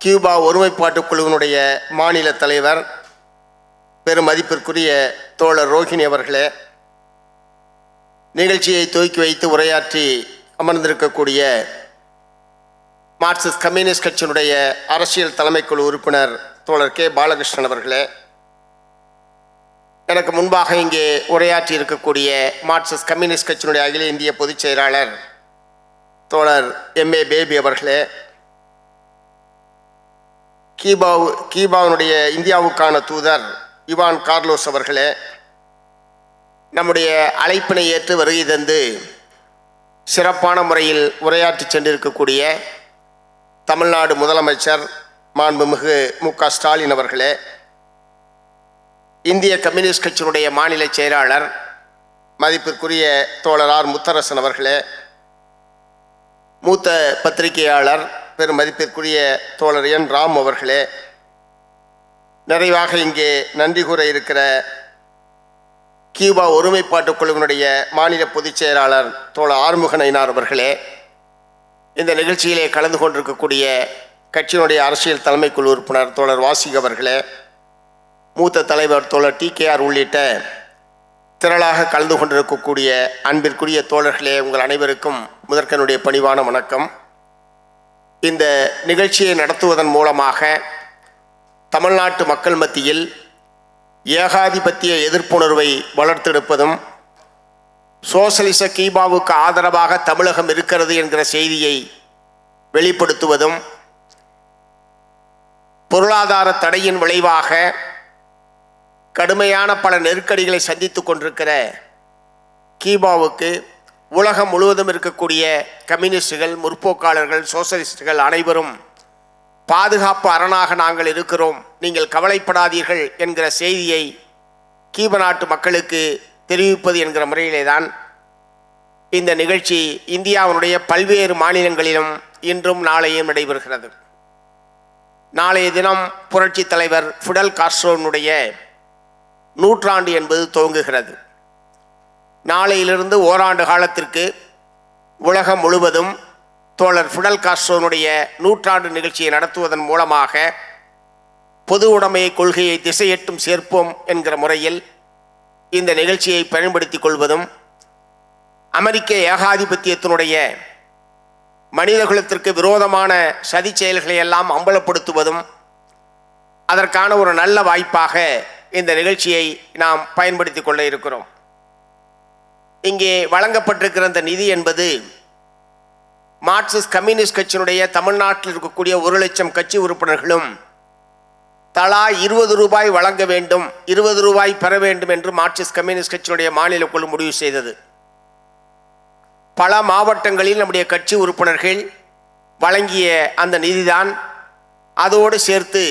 Cuba ஒருமைப்பாட்டு குழுவினுடைய மாநில தலைவர் பெரும் மதிப்பிற்குரிய தோழர் ரோஹிணி அவர்களே நிகழ்ச்சியை துவக்கி வைத்து உரையாற்றி அமர்ந்திருக்கக்கூடிய மார்க்சிஸ்ட் கம்யூனிஸ்ட் கட்சியினுடைய அரசியல் தலைமைக்குழு உறுப்பினர் தோழர் கே. பாலகிருஷ்ணன் அவர்களே எனக்கு முன்பாக இங்கே உரையாற்றி இருக்கக்கூடிய மார்க்சிஸ்ட் கம்யூனிஸ்ட் கட்சியினுடைய அகில இந்திய பொதுச் செயலாளர் தோழர் எம்ஏ பேபி அவர்களே கீபாவு கீபாவினுடைய இந்தியாவுக்கான தூதர் இவான் கார்லோஸ் அவர்களே நம்முடைய அழைப்பினை ஏற்று வருகை தந்து சிறப்பான முறையில் உரையாற்றி சென்றிருக்கக்கூடிய தமிழ்நாடு முதலமைச்சர் மாண்புமிகு மு க ஸ்டாலின் அவர்களே இந்திய கம்யூனிஸ்ட் கட்சியினுடைய மாநில செயலாளர் மதிப்பிற்குரிய தோழர் ஆர் முத்தரசன் அவர்களே மூத்த பத்திரிகையாளர் பெரும் மதிப்பிற்குரிய தோழர் என் ராம் அவர்களே நிறைவாக இங்கே நன்றி கூற இருக்கிற கியூபா ஒருமைப்பாட்டு குழுவினுடைய மாநில பொதுச் செயலாளர் தோழர் ஆறுமுகனைனார் அவர்களே இந்த நிகழ்ச்சியிலே கலந்து கொண்டிருக்கக்கூடிய கட்சியினுடைய அரசியல் தலைமைக்குழு உறுப்பினர் தோழர் வாசிக் அவர்களே மூத்த தலைவர் தோழர் டி உள்ளிட்ட திரளாக கலந்து கொண்டிருக்கக்கூடிய அன்பிற்குரிய தோழர்களே உங்கள் அனைவருக்கும் முதற்கனுடைய பணிவான வணக்கம். இந்த நிகழ்ச்சியை நடத்துவதன் மூலமாக தமிழ்நாட்டு மக்கள் மத்தியில் ஏகாதிபத்திய எதிர்ப்புணர்வை வளர்த்தெடுப்பதும் சோசலிச கீபாவுக்கு ஆதரவாக தமிழகம் இருக்கிறது என்கிற செய்தியை வெளிப்படுத்துவதும் பொருளாதார தடையின் விளைவாக கடுமையான பல நெருக்கடிகளை சந்தித்து கொண்டிருக்கிற கீபாவுக்கு உலகம் முழுவதும் இருக்கக்கூடிய கம்யூனிஸ்டுகள் முற்போக்காளர்கள் சோசலிஸ்டுகள் அனைவரும் பாதுகாப்பு அரணாக நாங்கள் இருக்கிறோம். நீங்கள் கவலைப்படாதீர்கள் என்கிற செய்தியை கீப நாட்டு மக்களுக்கு தெரிவிப்பது என்கிற முறையிலே தான் இந்த நிகழ்ச்சி இந்தியாவினுடைய பல்வேறு மாநிலங்களிலும் இன்றும் நாளையும் நடைபெறுகிறது. நாளைய தினம் புரட்சித் தலைவர் ஃபிடல் காஸ்ட்ரோனுடைய நூற்றாண்டு என்பது துவங்குகிறது. நாளையிலிருந்து ஓராண்டு காலத்திற்கு உலகம் முழுவதும் தோழர் ஃபிடல் காஸ்ட்ரோனுடைய நூற்றாண்டு நிகழ்ச்சியை நடத்துவதன் மூலமாக பொது உடைமை கொள்கையை திசையெட்டும் சேர்ப்போம் என்கிற முறையில் இந்த நிகழ்ச்சியை பயன்படுத்திக் கொள்வதும் அமெரிக்க ஏகாதிபத்தியத்தினுடைய மனிதகுலத்திற்கு விரோதமான சதி செயல்களை எல்லாம் அம்பலப்படுத்துவதும் அதற்கான ஒரு நல்ல வாய்ப்பாக இந்த நிகழ்ச்சியை நாம் பயன்படுத்தி கொள்ள இருக்கிறோம். இங்கே வழங்கப்பட்டிருக்கிற அந்த நிதி என்பது மார்க்சிஸ்ட் கம்யூனிஸ்ட் கட்சியினுடைய தமிழ்நாட்டில் இருக்கக்கூடிய ஒரு லட்சம் கட்சி உறுப்பினர்களும் தலா இருபது ரூபாய் வழங்க வேண்டும் இருபது ரூபாய் பெற வேண்டும் என்று மார்க்சிஸ்ட் கம்யூனிஸ்ட் கட்சியினுடைய மாநில குழு முடிவு செய்தது. பல மாவட்டங்களில் நம்முடைய கட்சி உறுப்பினர்கள் வழங்கிய அந்த நிதிதான் அதோடு சேர்த்து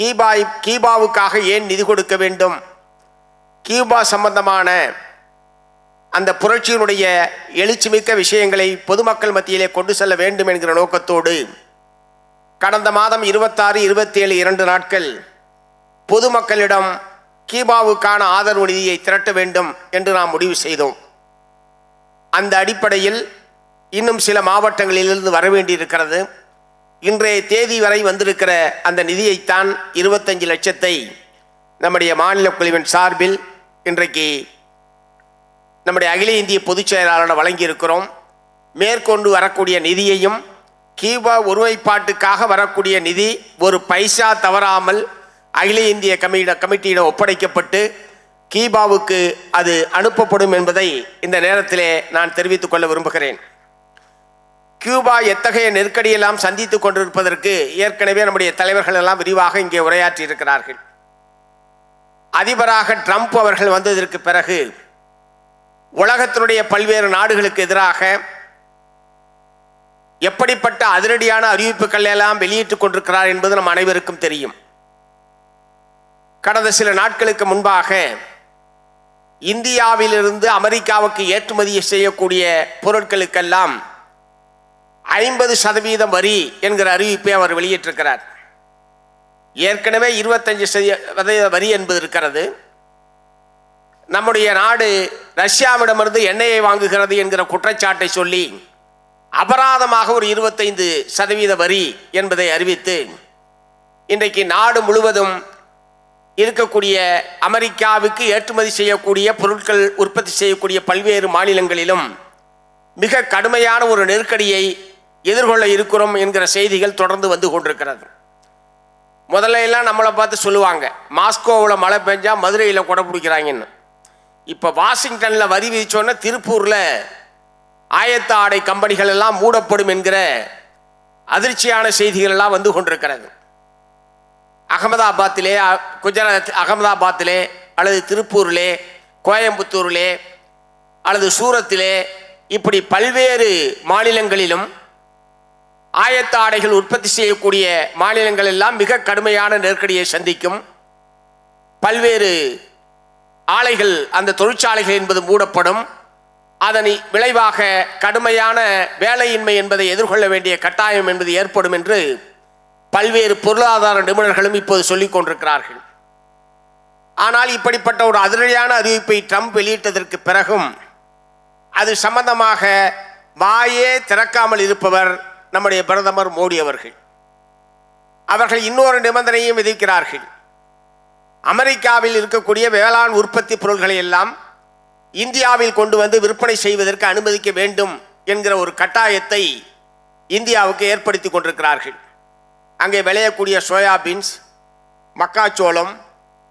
கீபாய் கீபாவுக்காக ஏன் நிதி கொடுக்க வேண்டும்? கியூபா சம்பந்தமான அந்த புரட்சியினுடைய எழுச்சிமிக்க விஷயங்களை பொதுமக்கள் மத்தியிலே கொண்டு செல்ல வேண்டும் என்கிற நோக்கத்தோடு கடந்த மாதம் இருபத்தாறு இருபத்தேழு இரண்டு நாட்கள் பொதுமக்களிடம் கீபாவுக்கான ஆதரவு நிதியை திரட்ட வேண்டும் என்று நாம் முடிவு செய்தோம். அந்த அடிப்படையில் இன்னும் சில மாவட்டங்களிலிருந்து வர வேண்டியிருக்கிறது. இன்றைய தேதி வரை வந்திருக்கிற அந்த நிதியைத்தான் இருபத்தஞ்சு லட்சத்தை நம்முடைய மாநில குழுவின் சார்பில் இன்றைக்கு நம்முடைய அகில இந்திய பொதுச் செயலாளர் வழங்கியிருக்கிறோம். மேற்கொண்டு வரக்கூடிய நிதியையும் கீபா ஒருமைப்பாட்டுக்காக வரக்கூடிய நிதி ஒரு பைசா தவறாமல் அகில இந்திய கமிட கமிட்டியிடம் ஒப்படைக்கப்பட்டு கீபாவுக்கு அது அனுப்பப்படும் என்பதை இந்த நேரத்திலே நான் தெரிவித்துக் கொள்ள விரும்புகிறேன். கியூபா எத்தகைய நெருக்கடியெல்லாம் சந்தித்து கொண்டிருப்பதற்கு ஏற்கனவே நம்முடைய தலைவர்கள் எல்லாம் விரிவாக இங்கே உரையாற்றி இருக்கிறார்கள் அதிபராக ட்ரம்ப் அவர்கள் வந்ததற்கு பிறகு உலகத்தினுடைய பல்வேறு நாடுகளுக்கு எதிராக எப்படிப்பட்ட அதிரடியான அறிவிப்புகள் எல்லாம் வெளியிட்டுக் கொண்டிருக்கிறார் என்பது நம் அனைவருக்கும் தெரியும். கடந்த சில நாட்களுக்கு முன்பாக இந்தியாவிலிருந்து அமெரிக்காவுக்கு ஏற்றுமதி செய்யக்கூடிய பொருட்களுக்கெல்லாம் ஐம்பது சதவீதம் வரி என்கிற அறிவிப்பை அவர் வெளியிட்டிருக்கிறார். ஏற்கனவே இருபத்தஞ்சு சதவீத வரி என்பது இருக்கிறது. நம்முடைய நாடு ரஷ்யாவிடமிருந்து எண்ணெயை வாங்குகிறது என்கிற குற்றச்சாட்டை சொல்லி அபராதமாக ஒரு இருபத்தைந்து சதவீத வரி என்பதை அறிவித்து இன்றைக்கு நாடு முழுவதும் இருக்கக்கூடிய அமெரிக்காவுக்கு ஏற்றுமதி செய்யக்கூடிய பொருட்கள் உற்பத்தி செய்யக்கூடிய பல்வேறு மாநிலங்களிலும் மிக கடுமையான ஒரு நெருக்கடியை எதிர்கொள்ள இருக்கிறோம் என்கிற செய்திகள் தொடர்ந்து வந்து கொண்டிருக்கிறது. முதல்ல எல்லாம் நம்மளை பார்த்து சொல்லுவாங்க மாஸ்கோவில் மழை பெஞ்சால் மதுரையில் கொடை பிடிக்கிறாங்கன்னு. இப்போ வாஷிங்டனில் வரி விதிச்சோன்னா திருப்பூரில் ஆயத்த ஆடை கம்பெனிகள் எல்லாம் மூடப்படும் என்கிற அதிர்ச்சியான செய்திகள் எல்லாம் வந்து கொண்டிருக்கிறது. அகமதாபாத்திலே குஜராத் அகமதாபாத்திலே அல்லது திருப்பூரிலே கோயம்புத்தூரிலே அல்லது சூரத்திலே இப்படி பல்வேறு மாநிலங்களிலும் ஆயத்த ஆடைகள் உற்பத்தி செய்யக்கூடிய மாநிலங்கள் எல்லாம் மிக கடுமையான நெருக்கடியை சந்திக்கும் பல்வேறு ஆலைகள் அந்த தொழிற்சாலைகள் என்பது மூடப்படும். அதனை விளைவாக கடுமையான வேலையின்மை என்பதை எதிர்கொள்ள வேண்டிய கட்டாயம் என்பது ஏற்படும் என்று பல்வேறு பொருளாதார நிபுணர்களும் இப்போது சொல்லிக் கொண்டிருக்கிறார்கள். ஆனால் இப்படிப்பட்ட ஒரு அதிரடியான அறிவிப்பை ட்ரம்ப் வெளியிட்டதற்கு பிறகும் அது சம்பந்தமாக வாயே திறக்காமல் இருப்பவர் நம்முடைய பிரதமர் மோடி அவர்கள். அவர்கள் இன்னொரு நிபந்தனையும் விதிக்கிறார்கள். அமெரிக்காவில் இருக்கக்கூடிய வேளாண் உற்பத்தி பொருள்களை எல்லாம் இந்தியாவில் கொண்டு வந்து விற்பனை செய்வதற்கு அனுமதிக்க வேண்டும் என்கிற ஒரு கட்டாயத்தை இந்தியாவுக்கு ஏற்படுத்தி கொண்டிருக்கிறார்கள். அங்கே விளையக்கூடிய சோயாபீன்ஸ் மக்காச்சோளம்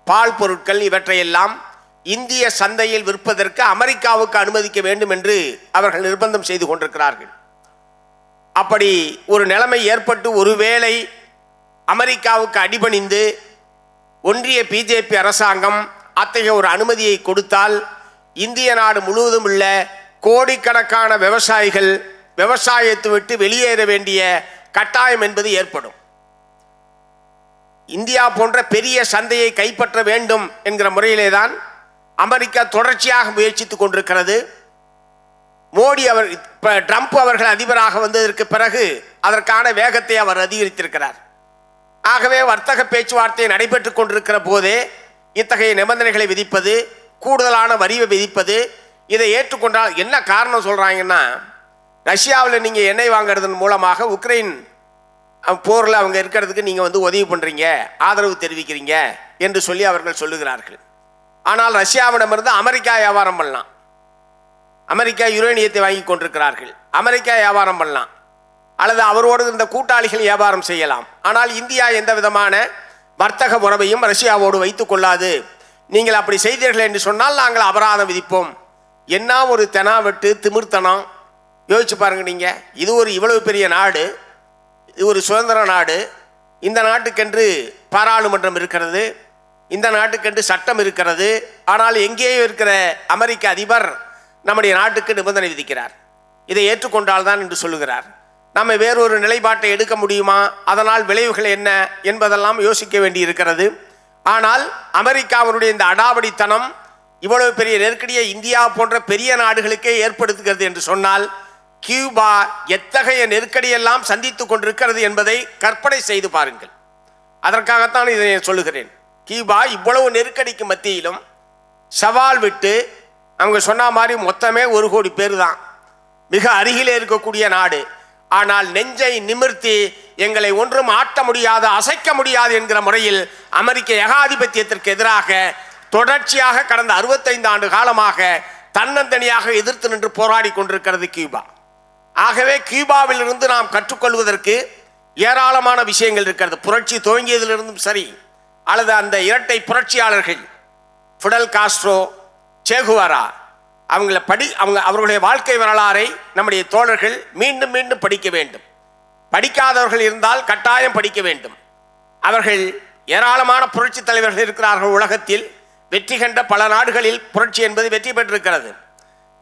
பால் பொருட்கள் இவற்றையெல்லாம் இந்திய சந்தையில் விற்பதற்கு அமெரிக்காவுக்கு அனுமதிக்க வேண்டும் என்று அவர்கள் நிர்பந்தம் செய்து கொண்டிருக்கிறார்கள். அப்படி ஒரு நிலைமை ஏற்பட்டு ஒருவேளை அமெரிக்காவுக்கு அடிபணிந்து ஒன்றிய பிஜேபி அரசாங்கம் அத்தகைய ஒரு அனுமதியை கொடுத்தால் இந்திய நாடு முழுவதும் உள்ள கோடிக்கணக்கான விவசாயிகள் விவசாயத்தை விட்டு வெளியேற வேண்டிய கட்டாயம் என்பது ஏற்படும். இந்தியா போன்ற பெரிய சந்தையை கைப்பற்ற வேண்டும் என்கிற முறையிலே தான் அமெரிக்கா தொடர்ச்சியாக முயற்சித்துக் கொண்டிருக்கிறது. மோடி அவர் இப்போ ட்ரம்ப் அவர்கள் அதிபராக வந்ததற்கு பிறகு அதற்கான வேகத்தை அவர் அதிகரித்திருக்கிறார். ஆகவே வர்த்தக பேச்சுவார்த்தை நடைபெற்று கொண்டிருக்கிற போதே இத்தகைய நிபந்தனைகளை விதிப்பது கூடுதலான வரிவை விதிப்பது இதை ஏற்றுக்கொண்டால் என்ன காரணம் சொல்கிறாங்கன்னா ரஷ்யாவில் நீங்கள் எண்ணெய் வாங்குறதன் மூலமாக உக்ரைன் போரில் அவங்க இருக்கிறதுக்கு நீங்கள் வந்து உதவி பண்ணுறீங்க ஆதரவு தெரிவிக்கிறீங்க என்று சொல்லி அவர்கள் சொல்லுகிறார்கள். ஆனால் ரஷ்யாவிடமிருந்து அமெரிக்கா வியாபாரம் பண்ணலாம். அமெரிக்கா யுரேனியத்தை வாங்கி கொண்டிருக்கிறார்கள். அமெரிக்கா வியாபாரம் பண்ணலாம். அல்லது அவரோடு இருந்த கூட்டாளிகள் வியாபாரம் செய்யலாம். ஆனால் இந்தியா எந்த விதமான வர்த்தக உறவையும் ரஷ்யாவோடு வைத்துக் கொள்ளாது. நீங்கள் அப்படி செய்தீர்கள் என்று சொன்னால் நாங்கள் அபராதம் விதிப்போம். என்ன ஒரு தெனாவெட்டு திமிர்த்தனம்? யோசிச்சு பாருங்க நீங்கள் இது ஒரு இவ்வளவு பெரிய நாடு. இது ஒரு சுதந்திர நாடு. இந்த நாட்டுக்கென்று பாராளுமன்றம் இருக்கிறது. இந்த நாட்டுக்கென்று சட்டம் இருக்கிறது. ஆனால் எங்கேயோ இருக்கிற அமெரிக்க அதிபர் நம்முடைய நாட்டுக்கு நிபந்தனை விதிக்கிறார். இதை ஏற்றுக்கொண்டால்தான் என்று சொல்லுகிறார். நம்ம வேறொரு நிலைப்பாட்டை எடுக்க முடியுமா? அதனால் விளைவுகள் என்ன என்பதெல்லாம் யோசிக்க வேண்டி இருக்கிறது ஆனால் அமெரிக்காவினுடைய இந்த அடாவடித்தனம் இவ்வளவு பெரிய நெருக்கடியை இந்தியா போன்ற பெரிய நாடுகளுக்கே ஏற்படுத்துகிறது என்று சொன்னால் கியூபா எத்தகைய நெருக்கடியெல்லாம் சந்தித்து கொண்டிருக்கிறது என்பதை கற்பனை செய்து பாருங்கள். அதற்காகத்தான் இதை நான் சொல்லுகிறேன். கியூபா இவ்வளவு நெருக்கடிக்கு மத்தியிலும் சவால் விட்டு அவங்க சொன்ன மாதிரி மொத்தமே ஒரு கோடி பேர் தான். மிக அருகிலே இருக்கக்கூடிய நாடு. ஆனால் நெஞ்சை நிமிர்த்தி எங்களை ஒன்றும் ஆட்ட முடியாது அசைக்க முடியாது என்கிற முறையில் அமெரிக்க ஏகாதிபத்தியத்திற்கு எதிராக தொடர்ச்சியாக கடந்த அறுபத்தைந்து ஆண்டு காலமாக தன்னந்தனியாக எதிர்த்து நின்று போராடி கொண்டிருக்கிறது கியூபா. ஆகவே கியூபாவிலிருந்து நாம் கற்றுக்கொள்வதற்கு ஏராளமான விஷயங்கள் இருக்கிறது. புரட்சி துவங்கியதிலிருந்தும் சரி அல்லது அந்த இரட்டை புரட்சியாளர்கள் ஃபிடல் காஸ்ட்ரோ சேகுவாரா அவங்கள படி அவங்க அவர்களுடைய வாழ்க்கை வரலாறை நம்முடைய தோழர்கள் மீண்டும் மீண்டும் படிக்க வேண்டும். படிக்காதவர்கள் இருந்தால் கட்டாயம் படிக்க வேண்டும். அவர்கள் ஏராளமான புரட்சி தலைவர்கள் இருக்கிறார்கள் உலகத்தில். வெற்றி கண்ட பல நாடுகளில் புரட்சி என்பது வெற்றி பெற்றிருக்கிறது.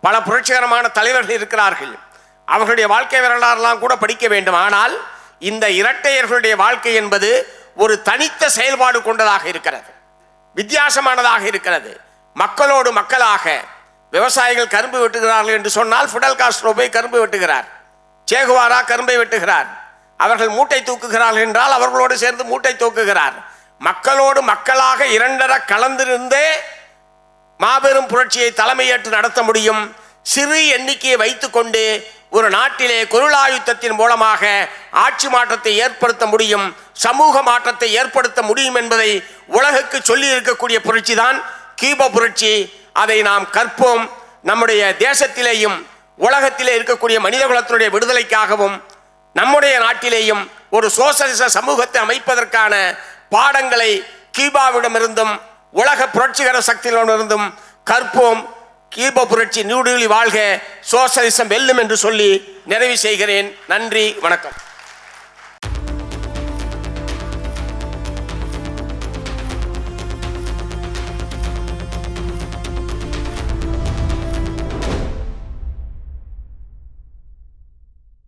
பல புரட்சிகரமான தலைவர்கள் இருக்கிறார்கள். அவர்களுடைய வாழ்க்கை வரலாறுலாம் கூட படிக்க வேண்டும். ஆனால் இந்த இரட்டையர்களுடைய வாழ்க்கை என்பது ஒரு தனித்த செயல்பாடு கொண்டதாக இருக்கிறது. வித்தியாசமானதாக இருக்கிறது. மக்களோடு மக்களாக விவசாயிகள் கரும்பு வெட்டுகிறார்கள் என்று சொன்னால் ஃபிடல் காஸ்ட்ரோ போய் கரும்பு வெட்டுகிறார். சேகுவாரா கரும்பை வெட்டுகிறார். அவர்கள் மூட்டை தூக்குகிறார்கள் என்றால் அவர்களோடு சேர்ந்து மூட்டை தூக்குகிறார். மக்களோடு மக்களாக இரண்டர கலந்திருந்தே மாபெரும் புரட்சியை தலைமையேற்று நடத்த முடியும். சிறு எண்ணிக்கையை வைத்துக்கொண்டு ஒரு நாட்டிலே குருளாயுத்தத்தின் மூலமாக ஆட்சி மாற்றத்தை ஏற்படுத்த முடியும். சமூக மாற்றத்தை ஏற்படுத்த முடியும் என்பதை உலகுக்கு சொல்லி இருக்கக்கூடிய புரட்சி தான் கீப புரட்சி. அதை நாம் கற்போம். நம்முடைய தேசத்திலேயும் உலகத்திலே இருக்கக்கூடிய மனித குலத்தினுடைய விடுதலைக்காகவும் நம்முடைய நாட்டிலேயும் ஒரு சோசலிச சமூகத்தை அமைப்பதற்கான பாடங்களை கீபாவிடமிருந்தும் உலக புரட்சிகர சக்திகளிடமிருந்தும் கற்போம். கீப புரட்சி நியூடெல்லி வாழ்க. சோசலிசம் வெல்லும் என்று சொல்லி நிறைவு செய்கிறேன். நன்றி வணக்கம்.